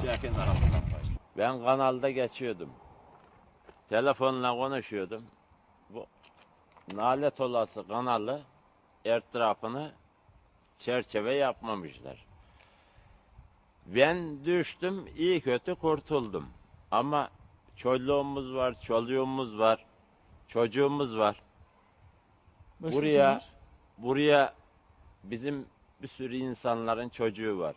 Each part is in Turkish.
Çekin tarafından. Ben kanalda geçiyordum. Telefonla konuşuyordum. Bu nalet olası kanalı etrafını çerçeve yapmamışlar. Ben düştüm, iyi kötü kurtuldum. Ama çoluğumuz var, çoluğumuz var, çocuğumuz var. Başka Buraya-? Buraya bizim bir sürü insanların çocuğu var.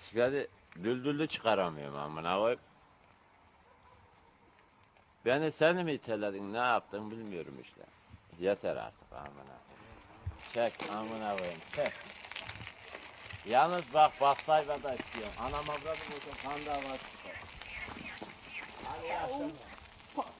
Bisikleti düldüllü çıkaramıyorum amına koyup. Beni sen mi iteledin ne yaptın bilmiyorum işte. Yeter artık amına. Çek amına koyayım çek. Yalnız bak bassayla da istiyorum. Anam avradım olsun kan davası çıkar.